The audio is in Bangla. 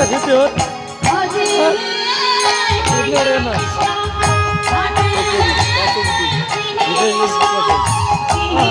তারা শিখতে হত না